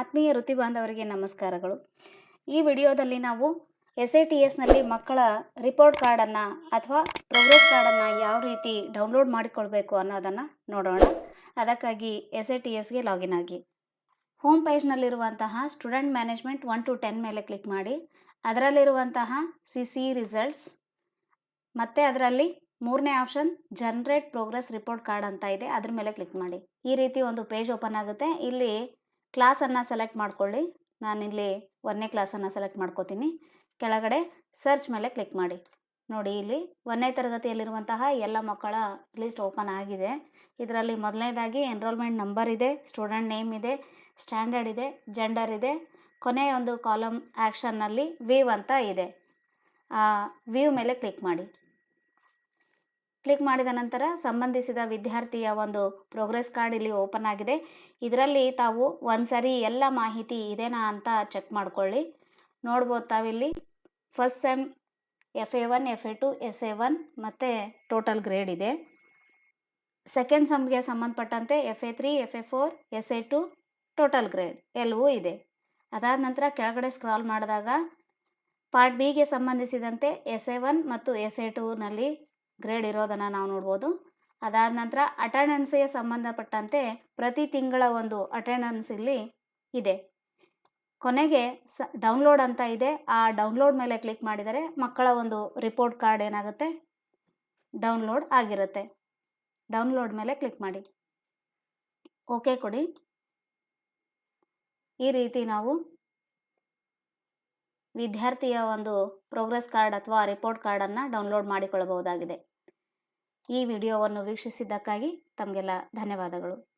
ಆತ್ಮೀಯ ವೃತ್ತಿ ಬಾಂಧವರಿಗೆ ನಮಸ್ಕಾರಗಳು. ಈ ವಿಡಿಯೋದಲ್ಲಿ ನಾವು ಎಸ್ ಎ ಟಿ ಎಸ್ನಲ್ಲಿ ಮಕ್ಕಳ ರಿಪೋರ್ಟ್ ಕಾರ್ಡನ್ನು ಅಥವಾ ಪ್ರೋಗ್ರೆಸ್ ಕಾರ್ಡನ್ನು ಯಾವ ರೀತಿ ಡೌನ್ಲೋಡ್ ಮಾಡಿಕೊಳ್ಬೇಕು ಅನ್ನೋದನ್ನು ನೋಡೋಣ. ಅದಕ್ಕಾಗಿ ಎಸ್ ಎ ಟಿ ಎಸ್ಗೆ ಲಾಗಿನ್ ಆಗಿ. Home ಪೇಜ್ನಲ್ಲಿರುವಂತಹ student management one to ten ಮೇಲೆ ಕ್ಲಿಕ್ ಮಾಡಿ. ಅದರಲ್ಲಿರುವಂತಹ ಸಿ ಸಿ ರಿಸಲ್ಟ್ಸ್ ಮತ್ತು ಅದರಲ್ಲಿ ಮೂರನೇ option generate progress report card ಅಂತ ಇದೆ. ಅದ್ರ ಮೇಲೆ ಕ್ಲಿಕ್ ಮಾಡಿ. ಈ ರೀತಿ ಒಂದು ಪೇಜ್ ಓಪನ್ ಆಗುತ್ತೆ. ಇಲ್ಲಿ ಕ್ಲಾಸನ್ನು ಸೆಲೆಕ್ಟ್ ಮಾಡ್ಕೊಳ್ಳಿ. ನಾನಿಲ್ಲಿ ಒಂದನೇ ಕ್ಲಾಸನ್ನು ಸೆಲೆಕ್ಟ್ ಮಾಡ್ಕೋತೀನಿ. ಕೆಳಗಡೆ ಸರ್ಚ್ ಮೇಲೆ ಕ್ಲಿಕ್ ಮಾಡಿ. ನೋಡಿ, ಇಲ್ಲಿ ಒಂದನೇ ತರಗತಿಯಲ್ಲಿರುವಂತಹ ಎಲ್ಲ ಮಕ್ಕಳ ಲಿಸ್ಟ್ ಓಪನ್ ಆಗಿದೆ. ಇದರಲ್ಲಿ ಮೊದಲನೇದಾಗಿ ಎನ್ರೋಲ್ಮೆಂಟ್ ನಂಬರ್ ಇದೆ, ಸ್ಟೂಡೆಂಟ್ ನೇಮ್ ಇದೆ, ಸ್ಟ್ಯಾಂಡರ್ಡ್ ಇದೆ, ಜೆಂಡರ್ ಇದೆ. ಕೊನೆಯ ಒಂದು ಕಾಲಮ್ ಆ್ಯಕ್ಷನ್ನಲ್ಲಿ ವೀವ್ ಅಂತ ಇದೆ. ವ್ಯೂ ಮೇಲೆ ಕ್ಲಿಕ್ ಮಾಡಿ. ಕ್ಲಿಕ್ ಮಾಡಿದ ನಂತರ ಸಂಬಂಧಿಸಿದ ವಿದ್ಯಾರ್ಥಿಯ ಒಂದು ಪ್ರೋಗ್ರೆಸ್ ಕಾರ್ಡ್ ಇಲ್ಲಿ ಓಪನ್ ಆಗಿದೆ. ಇದರಲ್ಲಿ ತಾವು ಒಂದು ಸರಿ ಎಲ್ಲ ಮಾಹಿತಿ ಇದೆನಾ ಅಂತ ಚೆಕ್ ಮಾಡಿಕೊಳ್ಳಿ. ನೋಡ್ಬೋದು ತಾವಿಲ್ಲಿ first sem F A one, F A two, S A one ಮತ್ತು ಟೋಟಲ್ ಗ್ರೇಡ್ ಇದೆ. ಸೆಕೆಂಡ್ ಸಮ್ಗೆ ಸಂಬಂಧಪಟ್ಟಂತೆ F A three, F A four, S A two total grade ಎಲ್ಲವೂ ಇದೆ. ಅದಾದ ನಂತರ ಕೆಳಗಡೆ ಸ್ಕ್ರಾಲ್ ಮಾಡಿದಾಗ ಪಾರ್ಟ್ ಬಿಗೆ ಸಂಬಂಧಿಸಿದಂತೆ ಎಸ್ ಎ ಒನ್ ಮತ್ತು ಎಸ್ ಎ ಟೂನಲ್ಲಿ ಗ್ರೇಡ್ ಇರೋದನ್ನು ನಾವು ನೋಡ್ಬೋದು. ಅದಾದ ನಂತರ ಅಟೆಂಡೆನ್ಸಿಗೆ ಸಂಬಂಧಪಟ್ಟಂತೆ ಪ್ರತಿ ತಿಂಗಳ ಒಂದು ಅಟೆಂಡೆನ್ಸ್ ಇಲ್ಲಿ ಇದೆ. ಕೊನೆಗೆ ಸ ಡೌನ್ಲೋಡ್ ಅಂತ ಇದೆ. ಆ ಡೌನ್ಲೋಡ್ ಮೇಲೆ ಕ್ಲಿಕ್ ಮಾಡಿದರೆ ಮಕ್ಕಳ ಒಂದು ರಿಪೋರ್ಟ್ ಕಾರ್ಡ್ ಏನಾಗುತ್ತೆ? ಡೌನ್ಲೋಡ್ ಆಗಿರುತ್ತೆ. ಡೌನ್ಲೋಡ್ ಮೇಲೆ ಕ್ಲಿಕ್ ಮಾಡಿ. ಓಕೆ ಕೊಡಿ. ಈ ರೀತಿ ನಾವು ವಿದ್ಯಾರ್ಥಿಯ ಒಂದು ಪ್ರೋಗ್ರೆಸ್ ಕಾರ್ಡ್ ಅಥವಾ ರಿಪೋರ್ಟ್ ಕಾರ್ಡನ್ನು ಡೌನ್ಲೋಡ್ ಮಾಡಿಕೊಳ್ಳಬಹುದಾಗಿದೆ. ಈ ವಿಡಿಯೋವನ್ನು ವೀಕ್ಷಿಸಿದ್ದಕ್ಕಾಗಿ ತಮಗೆಲ್ಲ ಧನ್ಯವಾದಗಳು.